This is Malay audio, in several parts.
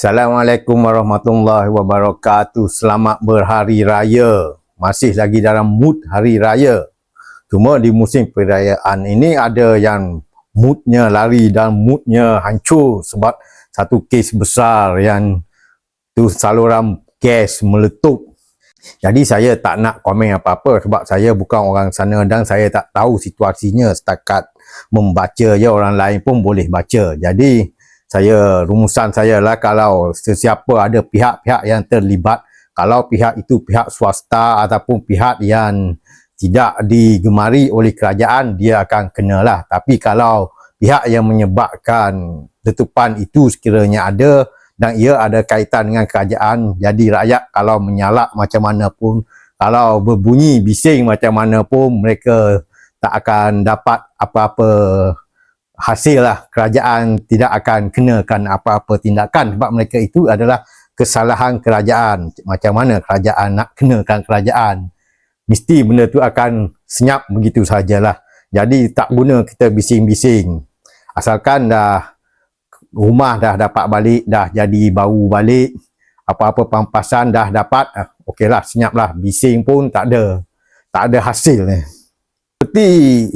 Assalamualaikum warahmatullahi wabarakatuh. Selamat berhari raya. Masih lagi dalam mood hari raya. Cuma di musim perayaan ini ada yang moodnya lari dan moodnya hancur sebab satu kes besar yang tu saluran gas meletup. Jadi saya tak nak komen apa-apa sebab saya bukan orang sana dan saya tak tahu situasinya setakat membaca je orang lain pun boleh baca. Jadi saya rumusan saya lah kalau sesiapa ada pihak-pihak yang terlibat. Kalau pihak itu pihak swasta ataupun pihak yang tidak digemari oleh kerajaan dia akan kenalah. Tapi kalau pihak yang menyebabkan letupan itu sekiranya ada dan ia ada kaitan dengan kerajaan jadi rakyat kalau menyalak macam mana pun kalau berbunyi bising macam mana pun mereka tak akan dapat apa-apa hasil lah kerajaan tidak akan kenakan apa-apa tindakan. Sebab mereka itu adalah kesalahan kerajaan. Macam mana kerajaan nak kenakan kerajaan? Mesti benda tu akan senyap begitu sajalah. Jadi tak guna kita bising-bising. Asalkan dah rumah dah dapat balik dah jadi bau balik apa-apa pampasan dah dapat ah, okeylah senyaplah. Bising pun tak ada. Tak ada hasil ni seperti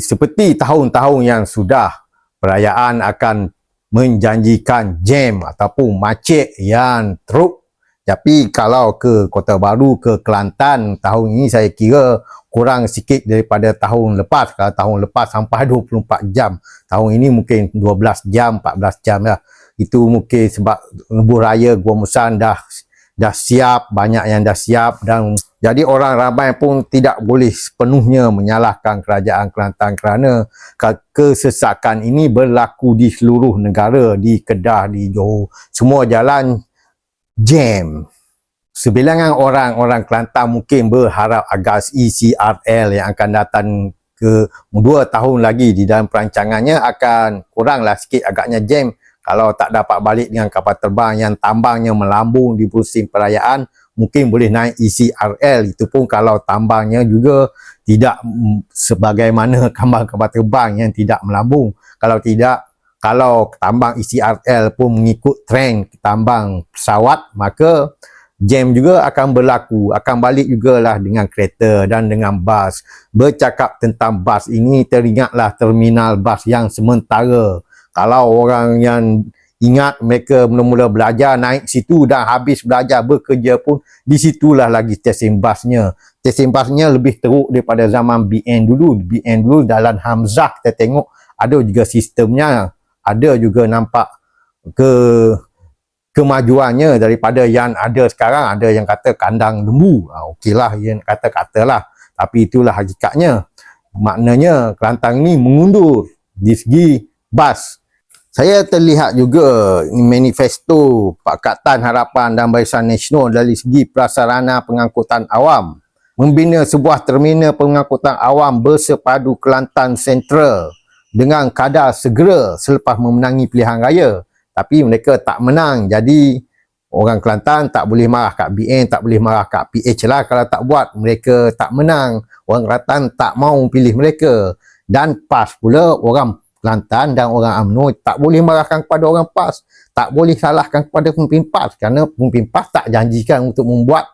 seperti tahun-tahun yang sudah perayaan akan menjanjikan jam ataupun macet yang teruk. Tapi kalau ke Kota Baru ke Kelantan tahun ini saya kira kurang sikit daripada tahun lepas. Kalau tahun lepas sampai 24 jam tahun ini mungkin 12 jam 14 jam lah. Itu mungkin sebab lebuh raya Gua Musan dah dah siap banyak yang dah siap dan jadi orang ramai pun tidak boleh sepenuhnya menyalahkan kerajaan Kelantan kerana kesesakan ini berlaku di seluruh negara, di Kedah, di Johor. Semua jalan jam. Sebilangan orang-orang Kelantan mungkin berharap agar ECRL yang akan datang ke dua tahun lagi di dalam perancangannya akan kuranglah sikit agaknya jam kalau tak dapat balik dengan kapal terbang yang tambangnya melambung di musim perayaan mungkin boleh naik ECRL itu pun kalau tambangnya juga tidak sebagaimana kapal-kapal terbang yang tidak melambung. Kalau tidak kalau tambang ECRL pun mengikut trend tambang pesawat maka jam juga akan berlaku. Akan balik jugalah dengan kereta dan dengan bas. Bercakap tentang bas ini teringatlah terminal bas yang sementara kalau orang yang ingat mereka mula-mula belajar naik situ dan habis belajar bekerja pun di situlah lagi stesen basnya stesen basnya lebih teruk daripada zaman BN dulu. BN dulu dalam Hamzah kita tengok ada juga sistemnya. Ada juga nampak ke kemajuannya daripada yang ada sekarang. Ada yang kata kandang lembu. Ha, okeylah yang kata-kata lah tapi itulah hakikatnya. Maknanya Kelantan ni mengundur di segi bas saya terlihat juga manifesto Pakatan Harapan dan Barisan Nasional dari segi prasarana pengangkutan awam. Membina sebuah terminal pengangkutan awam bersepadu Kelantan Central dengan kadar segera selepas memenangi pilihan raya. Tapi mereka tak menang. Jadi orang Kelantan tak boleh marah kat BN tak boleh marah kat PH lah kalau tak buat. Mereka tak menang. Orang Kelantan tak mau pilih mereka. Dan PAS pula orang Kelantan dan orang UMNO tak boleh marahkan kepada orang PAS tak boleh salahkan kepada pemimpin PAS kerana pemimpin PAS tak janjikan untuk membuat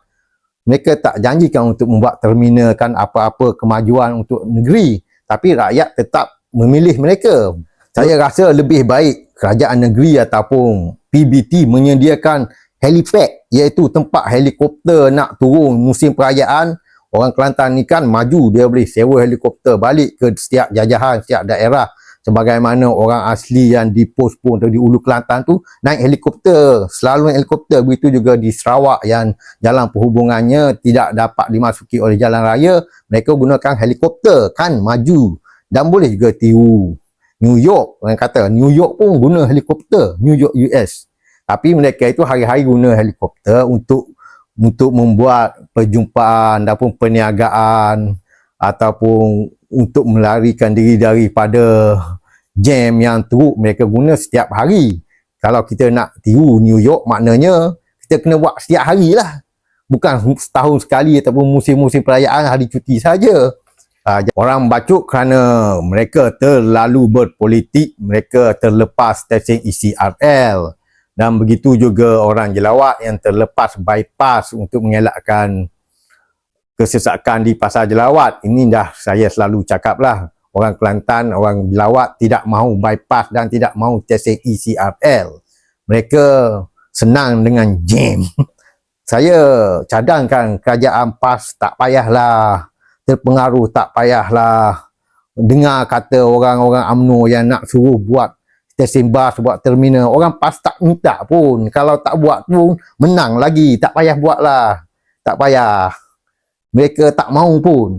mereka tak janjikan untuk membuat terminal kan apa-apa kemajuan untuk negeri. Tapi rakyat tetap memilih mereka. Saya rasa lebih baik kerajaan negeri ataupun PBT menyediakan helipad iaitu tempat helikopter nak turun musim perayaan. Orang Kelantan ni kan maju dia boleh sewa helikopter balik ke setiap jajahan setiap daerah sebagaimana orang asli yang di pos pun atau di Ulu Kelantan tu naik helikopter. Selalu naik helikopter. Begitu juga di Sarawak yang jalan perhubungannya tidak dapat dimasuki oleh jalan raya mereka gunakan helikopter. Kan maju. Dan boleh juga tiru. New York orang kata New York pun guna helikopter. New York US tapi mereka itu hari-hari guna helikopter untuk untuk membuat perjumpaan ataupun perniagaan ataupun untuk melarikan diri daripada jam yang teruk mereka guna setiap hari. Kalau kita nak tiru New York maknanya kita kena buat setiap hari lah. Bukan setahun sekali ataupun musim-musim perayaan hari cuti saja. Uh, orang bacuk kerana mereka terlalu berpolitik, mereka terlepas stesen ECRL. dan begitu juga orang jelawat yang terlepas bypass untuk mengelakkan kesesakan di pasar jelawat. Ini dah saya selalu cakap lah. Orang Kelantan, orang jelawat tidak mahu bypass dan tidak mahu testing ECRL. Mereka senang dengan jam. Saya cadangkan kerajaan PAS tak payahlah terpengaruh, tak payahlah dengar kata orang-orang UMNO yang nak suruh buat testing bus, buat terminal. Orang PAS tak minta pun. Kalau tak buat pun menang lagi. Tak payah buat lah. Tak payah. Mereka tak mahu pun.